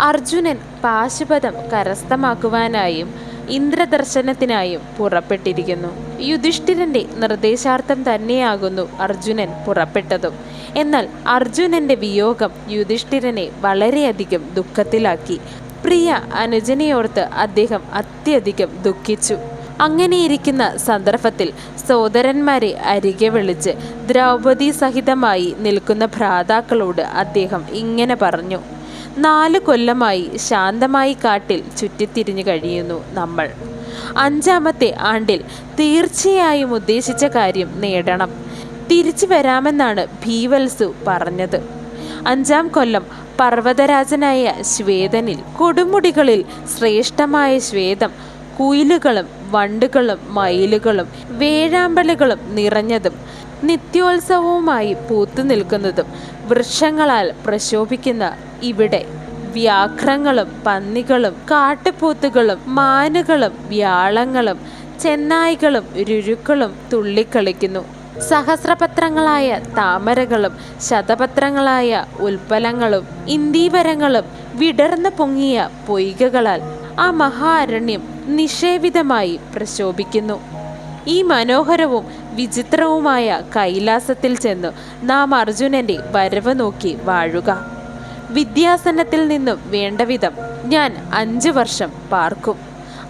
അർജുനൻ പാശുപതം കരസ്ഥമാക്കുവാനായും ഇന്ദ്രദർശനത്തിനായും പുറപ്പെട്ടിരിക്കുന്നു. യുധിഷ്ഠിരന്റെ നിർദ്ദേശാർത്ഥം തന്നെയാകുന്നു അർജുനൻ പുറപ്പെട്ടതും. എന്നാൽ അർജുനന്റെ വിയോഗം യുധിഷ്ഠിരനെ വളരെയധികം ദുഃഖത്തിലാക്കി. പ്രിയ അനുജനെയോർത്ത് അദ്ദേഹം അത്യധികം ദുഃഖിച്ചു. അങ്ങനെയിരിക്കുന്ന സന്ദർഭത്തിൽ സോദരന്മാരെ അരികെ വിളിച്ച് ദ്രൗപദി സഹിതമായി നിൽക്കുന്ന ഭ്രാതാക്കളോട് അദ്ദേഹം ഇങ്ങനെ പറഞ്ഞു. നാല് കൊല്ലമായി ശാന്തമായി കാട്ടിൽ ചുറ്റിത്തിരിഞ്ഞു കഴിയുന്നു നമ്മൾ. അഞ്ചാമത്തെ ആണ്ടിൽ തീർച്ചയായും ഉദ്ദേശിച്ച കാര്യം നേടണം. തിരിച്ചു വരാമെന്നാണ് ഭീവത്സു പറഞ്ഞത്. അഞ്ചാം കൊല്ലം പർവതരാജനായ ശ്വേതനിൽ കൊടുമുടികളിൽ ശ്രേഷ്ഠമായ ശ്വേതം കുയിലുകളും വണ്ടുകളും മയിലുകളും വേഴാമ്പലുകളും നിറഞ്ഞതും നിത്യോത്സവവുമായി പൂത്തു നിൽക്കുന്നതും വൃക്ഷങ്ങളാൽ പ്രശോഭിക്കുന്ന ഇവിടെ വ്യാഘ്രങ്ങളും പന്നികളും കാട്ടുപൂത്തുകളും മാനുകളും വ്യാളങ്ങളും ചെന്നായ്കളും രുരുക്കളും തുള്ളിക്കളിക്കുന്നു. സഹസ്രപത്രങ്ങളായ താമരകളും ശതപത്രങ്ങളായ ഉൽപ്പലങ്ങളും ഇന്ദീവരങ്ങളും വിടർന്നു പൊങ്ങിയ പൊയ്കകളാൽ ആ മഹാരണ്യം നിഷേവിതമായി പ്രശോഭിക്കുന്നു. ഈ മനോഹരവും വിചിത്രവുമായ കൈലാസത്തിൽ ചെന്നു നാം അർജുനന്റെ വരവ് നോക്കി വാഴുക. വിദ്യാസനത്തിൽ നിന്നും വേണ്ടവിധം ഞാൻ അഞ്ചു വർഷം പാർക്കും.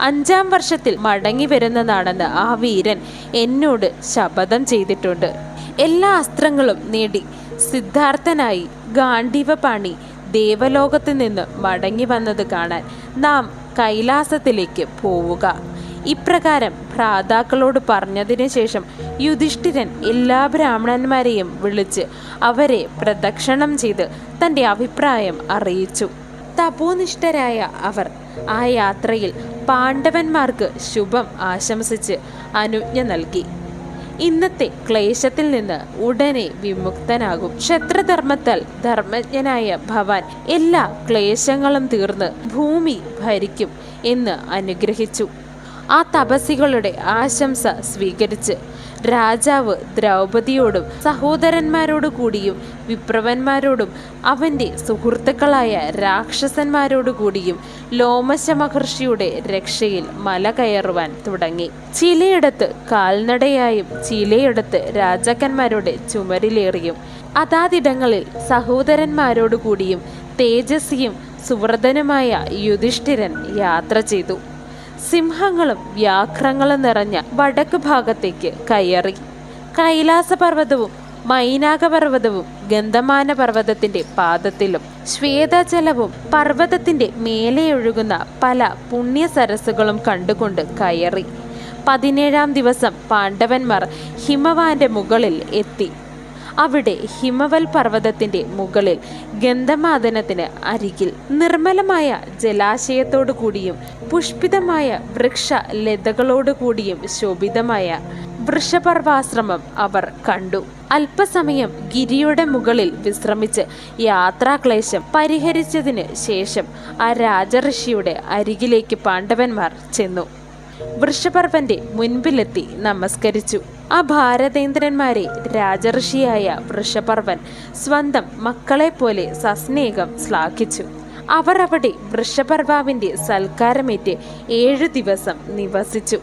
അഞ്ചാം വർഷത്തിൽ മടങ്ങി വരുന്നതാണെന്ന് ആ വീരൻ എന്നോട് ശപഥം ചെയ്തിട്ടുണ്ട്. എല്ലാ അസ്ത്രങ്ങളും നേടി സിദ്ധാർത്ഥനായി ഗാന്ഡീവപാണി ദേവലോകത്ത് നിന്ന് മടങ്ങി വന്നത് കാണാൻ നാം കൈലാസത്തിലേക്ക് പോവുക. ഇപ്രകാരം ഭ്രാതാക്കളോട് പറഞ്ഞതിന് ശേഷം യുധിഷ്ഠിരൻ എല്ലാ ബ്രാഹ്മണന്മാരെയും വിളിച്ച് അവരെ പ്രദക്ഷിണം ചെയ്ത് തന്റെ അഭിപ്രായം അറിയിച്ചു. തപോനിഷ്ഠരായ അവർ ആ യാത്രയിൽ പാണ്ഡവന്മാർക്ക് ശുഭം ആശംസിച്ച് അനുജ്ഞ നൽകി. ഇന്നത്തെ ക്ലേശത്തിൽ നിന്ന് ഉടനെ വിമുക്തനാകും. ക്ഷത്രധർമ്മത്താൽ ധർമ്മജ്ഞനായ ഭവാൻ എല്ലാ ക്ലേശങ്ങളും തീർന്ന് ഭൂമി ഭരിക്കും എന്ന് അനുഗ്രഹിച്ചു. ആ തപസികളുടെ ആശംസ സ്വീകരിച്ച് രാജാവ് ദ്രൗപതിയോടും സഹോദരന്മാരോടു കൂടിയും വിപ്രവന്മാരോടും അവന്റെ സുഹൃത്തുക്കളായ രാക്ഷസന്മാരോടു കൂടിയും ലോമശ മഹർഷിയുടെ രക്ഷയിൽ മല കയറുവാൻ തുടങ്ങി. ചിലയിടത്ത് കാൽനടയായും ചിലയിടത്ത് രാജാക്കന്മാരുടെ ചുമരിലേറിയും. അതാതിടങ്ങളിൽ സഹോദരന്മാരോടു കൂടിയും തേജസ്വിയും സുവ്രതനുമായ യുധിഷ്ഠിരൻ യാത്ര ചെയ്തു. സിംഹങ്ങളും വ്യാഘ്രങ്ങളും നിറഞ്ഞ വടക്ക് ഭാഗത്തേക്ക് കയറി. കൈലാസപർവതവും മൈനാകപർവതവും ഗന്ധമാന പർവതത്തിന്റെ പാദത്തിലും ശ്വേതജലവും പർവതത്തിന്റെ മേലെയൊഴുകുന്ന പല പുണ്യ സരസ്സുകളും കണ്ടുകൊണ്ട് കയറി. പതിനേഴാം ദിവസം പാണ്ഡവന്മാർ ഹിമവാന്റെ മുകളിൽ എത്തി. അവിടെ ഹിമവൽ പർവതത്തിന്റെ മുകളിൽ ഗന്ധമാദനത്തിന് അരികിൽ നിർമ്മലമായ ജലാശയത്തോടു കൂടിയും പുഷ്പിതമായ വൃക്ഷ ലതകളോടു കൂടിയും ശോഭിതമായ വൃഷപർവാശ്രമം അവർ കണ്ടു. അല്പസമയം ഗിരിയുടെ മുകളിൽ വിശ്രമിച്ച് യാത്രാക്ലേശം പരിഹരിച്ചതിന് ശേഷം ആ രാജഋഷിയുടെ അരികിലേക്ക് പാണ്ഡവന്മാർ ചെന്നു. വൃഷപർവന്റെ മുൻപിലെത്തി നമസ്കരിച്ചു. ആ ഭാരതേന്ദ്രന്മാരെ രാജർഷിയായ വൃഷപർവൻ സ്വന്തം മക്കളെ പോലെ സസ്നേഹം ശ്ലാഘിച്ചു. അവർ അവിടെ വൃഷപർവാവിന്റെ സൽക്കാരമേറ്റ് ഏഴു ദിവസം നിവസിച്ചു.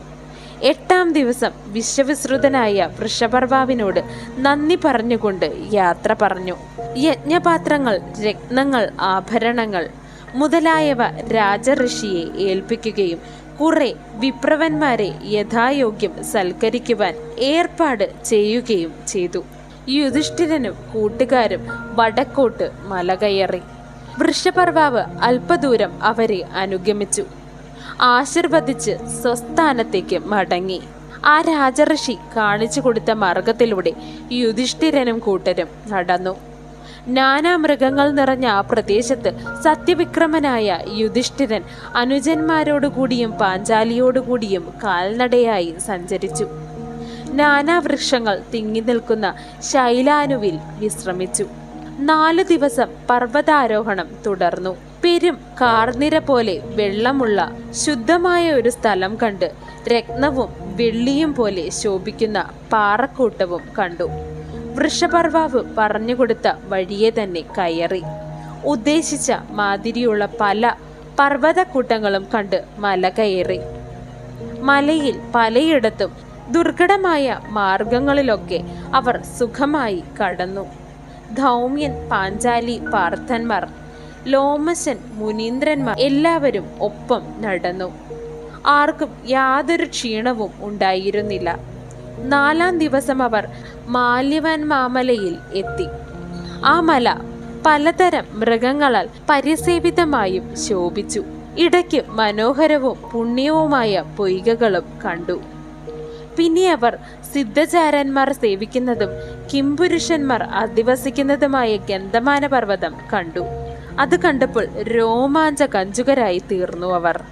എട്ടാം ദിവസം വിശ്വവിശ്രുതനായ വൃഷപർവാവിനോട് നന്ദി പറഞ്ഞുകൊണ്ട് യാത്ര പറഞ്ഞു. യജ്ഞപാത്രങ്ങൾ രത്നങ്ങൾ ആഭരണങ്ങൾ മുതലായവ രാജഋഷിയെ ഏൽപ്പിക്കുകയും കുറെ വിപ്രവന്മാരെ യഥായോഗ്യം സൽക്കരിക്കുവാൻ ഏർപ്പാട് ചെയ്യുകയും ചെയ്തു. യുധിഷ്ഠിരനും കൂട്ടുകാരും വടക്കോട്ട് മലകയറി. വൃഷപർവാവ് അല്പദൂരം അവരെ അനുഗമിച്ചു. ആശീർവദിച്ച് സ്വസ്ഥാനത്തേക്ക് മടങ്ങി. ആ രാജഋഷി കാണിച്ചു കൊടുത്ത മാർഗത്തിലൂടെ യുധിഷ്ഠിരനും കൂട്ടരും നടന്നു. നാനാ മൃഗങ്ങൾ നിറഞ്ഞ ആ പ്രദേശത്ത് സത്യവിക്രമനായ യുധിഷ്ഠിരൻ അനുജന്മാരോടുകൂടിയും പാഞ്ചാലിയോടുകൂടിയും കാൽനടയായി സഞ്ചരിച്ചു. നാനാവൃക്ഷങ്ങൾ തിങ്ങി നിൽക്കുന്ന ശൈലാനുവിൽ വിശ്രമിച്ചു. നാല് ദിവസം പർവതാരോഹണം തുടർന്നു. പെരും കാർനിര പോലെ വെള്ളമുള്ള ശുദ്ധമായ ഒരു സ്ഥലം കണ്ട് രത്നവും വെള്ളിയും പോലെ ശോഭിക്കുന്ന പാറക്കൂട്ടവും കണ്ടു. വൃഷപർവാവ് പറഞ്ഞുകൊടുത്ത വഴിയെ തന്നെ കയറി. ഉദ്ദേശിച്ച മാതിരിയുള്ള പല പർവതക്കൂട്ടങ്ങളും കണ്ട് മല കയറി. മലയിൽ പലയിടത്തും ദുർഘടമായ മാർഗങ്ങളിലൊക്കെ അവർ സുഖമായി കടന്നു. ധൗമ്യൻ പാഞ്ചാലി പാർത്ഥന്മാർ ലോമശൻ മുനീന്ദ്രന്മാർ എല്ലാവരും ഒപ്പം നടന്നു. ആർക്കും യാതൊരു ക്ഷീണവും ഉണ്ടായിരുന്നില്ല. നാലാം ദിവസം അവർ മാലിവൻ മാമലയിൽ എത്തി. ആ മല പലതരം മൃഗങ്ങളാൽ പരിസേവിതമായും ശോഭിച്ചു. ഇടയ്ക്ക് മനോഹരവും പുണ്യവുമായ പൊയ്കകളും കണ്ടു. പിന്നെ അവർ സിദ്ധചാരന്മാർ സേവിക്കുന്നതും കിംപുരുഷന്മാർ അധിവസിക്കുന്നതുമായ ഗന്ധമാന പർവതം കണ്ടു. അത് കണ്ടപ്പോൾ രോമാഞ്ച കഞ്ചുകരായി തീർന്നു അവർ.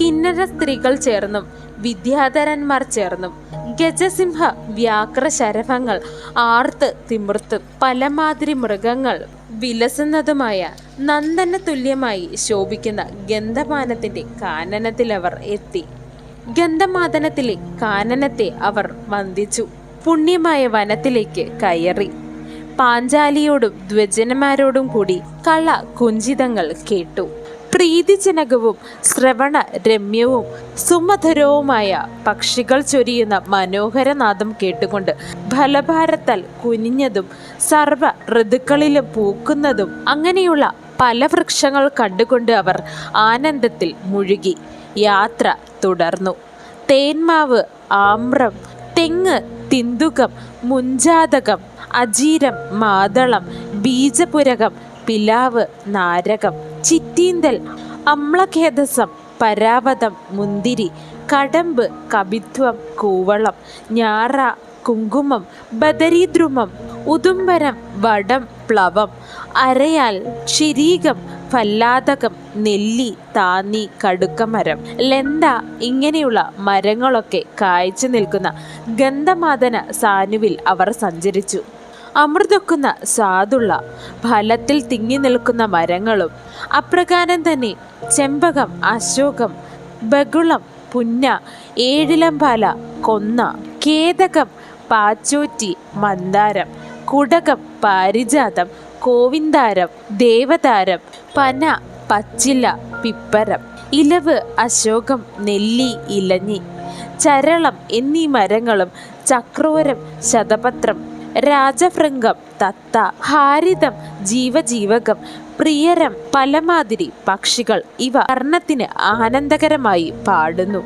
കിന്നര സ്ത്രീകൾ ചേർന്നും വിദ്യാധരന്മാർ ചേർന്നും ഗജസിംഹ വ്യാക്ര ശരഭങ്ങൾ ആർത്ത് തിമിർത്ത് പലമാതിരി മൃഗങ്ങൾ വിലസുന്നതുമായ നന്ദന തുല്യമായി ശോഭിക്കുന്ന ഗന്ധമാനത്തിന്റെ കാനനത്തിൽ അവർ എത്തി. ഗന്ധമാതനത്തിലെ കാനനത്തെ അവർ വന്ദിച്ചു. പുണ്യമായ വനത്തിലേക്ക് കയറി. പാഞ്ചാലിയോടും ദ്വജനമാരോടും കൂടി കള കുഞ്ചിതങ്ങൾ കേട്ടു. പ്രീതിജനകവും ശ്രവണ രമ്യവും സുമധുരവുമായ പക്ഷികൾ ചൊരിയുന്ന മനോഹരനാദം കേട്ടുകൊണ്ട് ഫലഭാരത്താൽ കുനിഞ്ഞതും സർവ ഋതുക്കളിലും പൂക്കുന്നതും അങ്ങനെയുള്ള പല വൃക്ഷങ്ങൾ കണ്ടുകൊണ്ട് അവർ ആനന്ദത്തിൽ മുഴുകി. യാത്ര തുടർന്നു. തേന്മാവ് ആമ്രം തെങ്ങ് തിന്തുകം മുഞ്ചാതകം അജീരം മാതളം ബീജപുരകം പിലാവ് നാരകം ചിറ്റീന്തൽ അമ്ലഖേദസം പരാവതം മുന്തിരി കടമ്പ് കവിത്വം കൂവളം ഞാറ കുങ്കുമം ബദരീദ്രുമം ഉദുംബരം വടം പ്ലവം അരയാൽ ശിരീകം ഫല്ലാതകം നെല്ലി താന്നി കടുക്കമരം ലെന്ത ഇങ്ങനെയുള്ള മരങ്ങളൊക്കെ കായ്ച്ചു നിൽക്കുന്ന ഗന്ധമാതന സാനുവിൽ അവർ സഞ്ചരിച്ചു. അമൃതൊക്കുന്ന സ്വാദുള്ള ഫലത്തിൽ തിങ്ങി നിൽക്കുന്ന മരങ്ങളും അപ്രകാരം തന്നെ ചെമ്പകം അശോകം ബഗുളം പുന്ന ഏഴിലംപാല കൊന്ന കേതകം പാച്ചോറ്റി മന്ദാരം കുടകം പാരിജാതം കോവിന്ദാരം ദേവതാരം പന പച്ചില പിപ്പരം ഇലവ് അശോകം നെല്ലി ഇലഞ്ഞി ചരളം എന്നീ മരങ്ങളും ചക്രോരം ശതപത്രം രാജഭൃംഗം തത്ത ഹാരിതം ജീവജീവകം പ്രിയരം പലമാതിരി പക്ഷികൾ ഇവ കർണത്തിന് ആനന്ദകരമായി പാടുന്നു.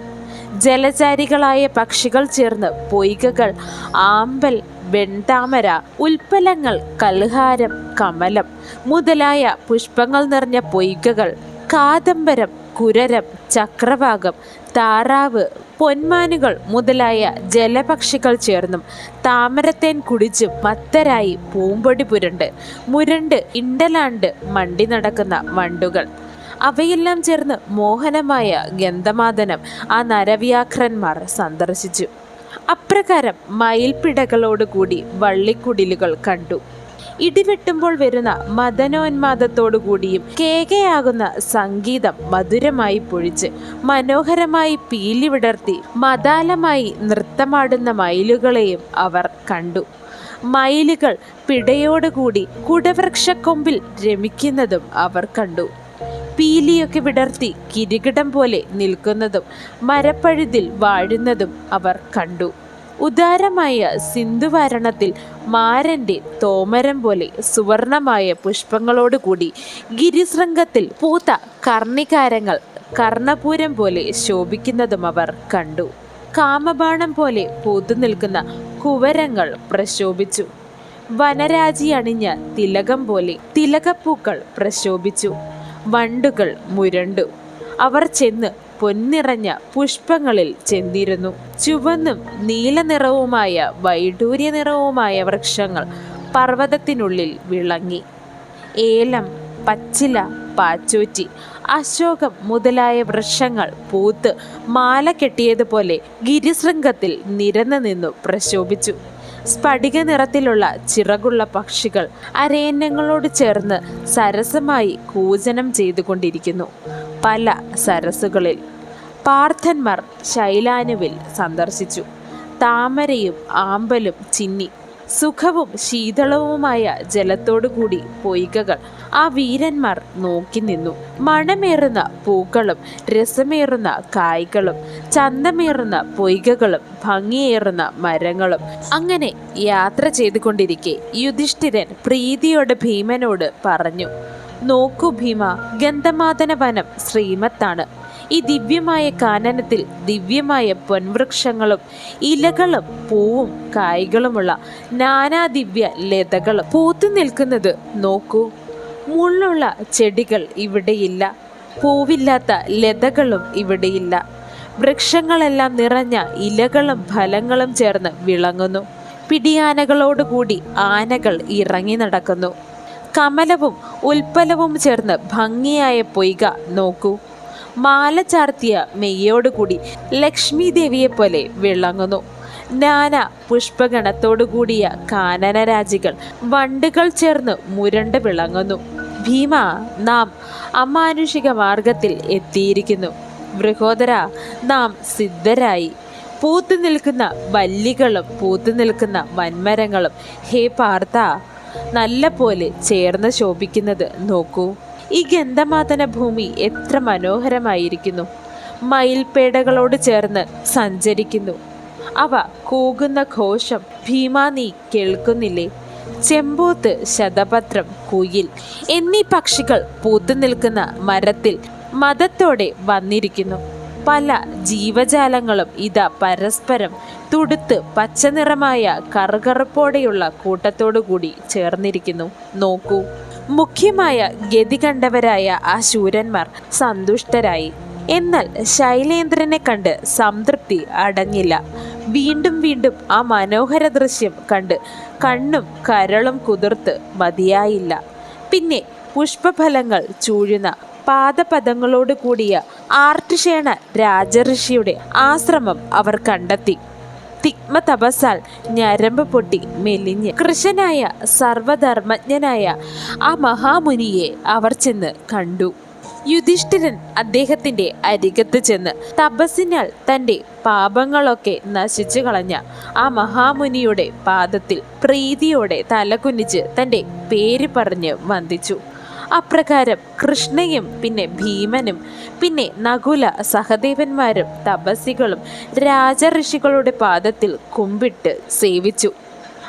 ജലചാരികളായ പക്ഷികൾ ചേർന്ന് പൊയ്കകൾ ആമ്പൽ വെൺതാമര ഉൽപ്പലങ്ങൾ കൽഹാരം കമലം മുതലായ പുഷ്പങ്ങൾ നിറഞ്ഞ പൊയ്കകൾ കാദംബരം കുരരം ചക്രവാകം താറാവ് പൊന്മാനുകൾ മുതലായ ജലപക്ഷികൾ ചേർന്നും താമരത്തേൻ കുടിച്ച് മത്തരായി പൂമ്പൊടി പുരണ്ട് മുരണ്ട് ഇണ്ടലാണ്ട് മണ്ടി നടക്കുന്ന വണ്ടുകൾ. അവയെല്ലാം ചേർന്ന് മോഹനമായ ഗന്ധമാദനം ആ നരവ്യാഘ്രന്മാർ സന്ദർശിച്ചു. അപ്രകാരം മയിൽപ്പിടകളോടുകൂടി വള്ളിക്കുടിലുകൾ കണ്ടു. ഇടിവെട്ടുമ്പോൾ വരുന്ന മദനോന്മാദത്തോടുകൂടിയും കേകയാകുന്ന സംഗീതം മധുരമായി പൊഴിച്ച് മനോഹരമായി പീലി വിടർത്തി മതാലമായി നൃത്തമാടുന്ന മയിലുകളെയും അവർ കണ്ടു. മയിലുകൾ പിടയോടുകൂടി കുടവൃക്ഷക്കൊമ്പിൽ രമിക്കുന്നതും അവർ കണ്ടു. പീലിയൊക്കെ വിടർത്തി കിരീടം പോലെ നിൽക്കുന്നതും മരപ്പഴുതിൽ വാഴുന്നതും അവർ കണ്ടു. ഉദാരമായ സിന്ധുവാരണത്തിൽ മാരന്റെ തോമരം പോലെ സുവർണമായ പുഷ്പങ്ങളോടുകൂടി ഗിരിശൃംഗത്തിൽ പൂത്ത കർണികാരങ്ങൾ കർണപൂരം പോലെ ശോഭിക്കുന്നതും അവർ കണ്ടു. കാമബാണം പോലെ പൂത്തു നിൽക്കുന്ന കുവരങ്ങൾ പ്രശോഭിച്ചു. വനരാജി അണിഞ്ഞ തിലകം പോലെ തിലകപ്പൂക്കൾ പ്രശോഭിച്ചു. വണ്ടുകൾ മുരണ്ടു. അവർ ചെന്ന് പൊന്നിറഞ്ഞ പുഷ്പങ്ങളിൽ ചെന്തിരുന്നു ചുവന്നും നീല നിറവുമായ വൈഡൂര്യ നിറവുമായ വൃക്ഷങ്ങൾ പർവതത്തിനുള്ളിൽ വിളങ്ങി. ഏലം പച്ചില പാച്ചോറ്റി അശോകം മുതലായ വൃക്ഷങ്ങൾ പൂത്ത് മാല കെട്ടിയതുപോലെ ഗിരിശൃംഗത്തിൽ നിരന്നു നിന്നു പ്രശോഭിച്ചു. സ്ഫടിക നിറത്തിലുള്ള ചിറകുള്ള പക്ഷികൾ അരയന്നങ്ങളോട് ചേർന്ന് സരസമായി കൂജനം ചെയ്തുകൊണ്ടിരിക്കുന്നു പല സരസുകളിൽ. പാർത്ഥന്മാർ ശൈലാനുവിൽ സന്ദർശിച്ചു. താമരയും ആമ്പലും ചിന്നി സുഖവും ശീതളവുമായ ജലത്തോടുകൂടി പൊയ്കകൾ. ആ വീരന്മാർ നോക്കി നിന്നു. മണമേറുന്ന പൂക്കളും രസമേറുന്ന കായ്കളും ചന്തമേറുന്ന പൊയ്കകളും ഭംഗിയേറുന്ന മരങ്ങളും. അങ്ങനെ യാത്ര ചെയ്തുകൊണ്ടിരിക്കെ യുധിഷ്ഠിരൻ പ്രീതിയോടെ ഭീമനോട് പറഞ്ഞു നോക്കൂ ഭീമ ഗന്ധമാതന വനം ശ്രീമത്താണ്. ഈ ദിവ്യമായ കാനനത്തിൽ ദിവ്യമായ പൊൻവൃക്ഷങ്ങളും ഇലകളും പൂവും കായ്കളുമുള്ള നാനാദിവ്യ ലതകളും പൂത്തു നിൽക്കുന്നത് നോക്കൂ. മുള്ളുള്ള ചെടികൾ ഇവിടെയില്ല. പൂവില്ലാത്ത ലതകളും ഇവിടെയില്ല. വൃക്ഷങ്ങളെല്ലാം നിറഞ്ഞ ഇലകളും ഫലങ്ങളും ചേർന്ന് വിളങ്ങുന്നു. പിടിയാനകളോടുകൂടി ആനകൾ ഇറങ്ങി നടക്കുന്നു. കമലവും ഉൽപ്പലവും ചേർന്ന് ഭംഗിയായ പൊയ്ക നോക്കൂ. മാല ചാർത്തിയ മെയ്യോടുകൂടി ലക്ഷ്മി ദേവിയെ പോലെ വിളങ്ങുന്നു. നാന പുഷ്പഗണത്തോടുകൂടിയ കാനനരാജികൾ വണ്ടുകൾ ചേർന്ന് മുരണ്ട് വിളങ്ങുന്നു. ഭീമ നാം അമാനുഷിക മാർഗത്തിൽ എത്തിയിരിക്കുന്നു. ബൃഹോദര നാം സിദ്ധരായി. പൂത്തു നിൽക്കുന്ന വല്ലികളും പൂത്തു നിൽക്കുന്ന വൻമരങ്ങളും ഹേ പാർത്ത നല്ല പോലെ ചേർന്ന് ശോഭിക്കുന്നത് നോക്കൂ. ഈ ഗന്ധമാതന ഭൂമി എത്ര മനോഹരമായിരിക്കുന്നു. മയിൽപേടകളോട് ചേർന്ന് സഞ്ചരിക്കുന്നു. അവ കൂകുന്ന ഘോഷം ഭീമാ നീ കേൾക്കുന്നില്ലേ? ചെമ്പൂത്ത് ശതപത്രം കുയിൽ എന്നീ പക്ഷികൾ പൂത്തു നിൽക്കുന്ന മരത്തിൽ മതത്തോടെ വന്നിരിക്കുന്നു. പല ജീവജാലങ്ങളും ഇതാ പരസ്പരം തുടുത്ത് പച്ചനിറമായ കറുകറുപ്പോടെയുള്ള കൂട്ടത്തോടുകൂടി ചേർന്നിരിക്കുന്നു. നോക്കൂ. മുഖ്യമായ ഗതി കണ്ടവരായ ആ ശൂരന്മാർ സന്തുഷ്ടരായി. എന്നാൽ ശൈലേന്ദ്രനെ കണ്ട് സംതൃപ്തി അടഞ്ഞില്ല. വീണ്ടും വീണ്ടും ആ മനോഹര ദൃശ്യം കണ്ട് കണ്ണും കരളും കുതിർത്ത് മതിയായില്ല. പിന്നെ പുഷ്പഫലങ്ങൾ ചൂഴുന്ന പാദപദങ്ങളോട് കൂടിയ ആർട്ടിഷേണ രാജഋഷിയുടെ ആശ്രമം അവർ കണ്ടെത്തി. തിഗ്മ തപസാൽ ഞരമ്പ് പൊട്ടി മെലിഞ്ഞ്. കൃഷനായ സർവധർമ്മജ്ഞനായ ആ മഹാമുനിയെ അവർ ചെന്ന് കണ്ടു. യുധിഷ്ഠിരൻ അദ്ദേഹത്തിന്റെ അരികത്ത് ചെന്ന് തപസ്സിനാൽ തന്റെ പാപങ്ങളൊക്കെ നശിച്ചു കളഞ്ഞ ആ മഹാമുനിയുടെ പാദത്തിൽ പ്രീതിയോടെ തലകുനിച്ച് തന്റെ പേര് പറഞ്ഞ് വന്ദിച്ചു. അപ്രകാരം കൃഷ്ണയും പിന്നെ ഭീമനും പിന്നെ നകുല സഹദേവന്മാരും തപസ്സികളും രാജഋഷികളുടെ പാദത്തിൽ കുമ്പിട്ട് സേവിച്ചു.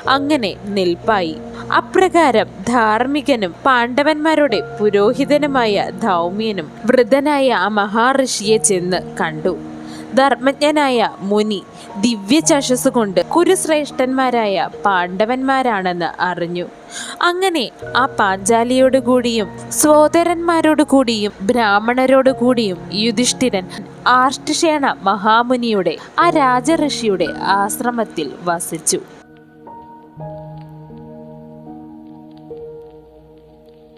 അങ്ങനെ നിൽപ്പായി. അപ്രകാരം ധാർമ്മികനും പാണ്ഡവന്മാരുടെ പുരോഹിതനുമായ ധൗമ്യനും വൃദ്ധനായ ആ മഹാഋഷിയെ ചെന്ന് കണ്ടു. ധർമ്മജ്ഞനായ മുനി ദിവ്യ ചഷസ് കൊണ്ട് കുരുശ്രേഷ്ഠന്മാരായ പാണ്ഡവന്മാരാണെന്ന് അറിഞ്ഞു. അങ്ങനെ ആ പാഞ്ചാലിയോട് കൂടിയും സോദരന്മാരോട് കൂടിയും ബ്രാഹ്മണരോട് കൂടിയും യുധിഷ്ഠിരൻ ആർഷ്ടിഷേണ മഹാമുനിയുടെ ആ രാജഋഷിയുടെ ആശ്രമത്തിൽ വസിച്ചു.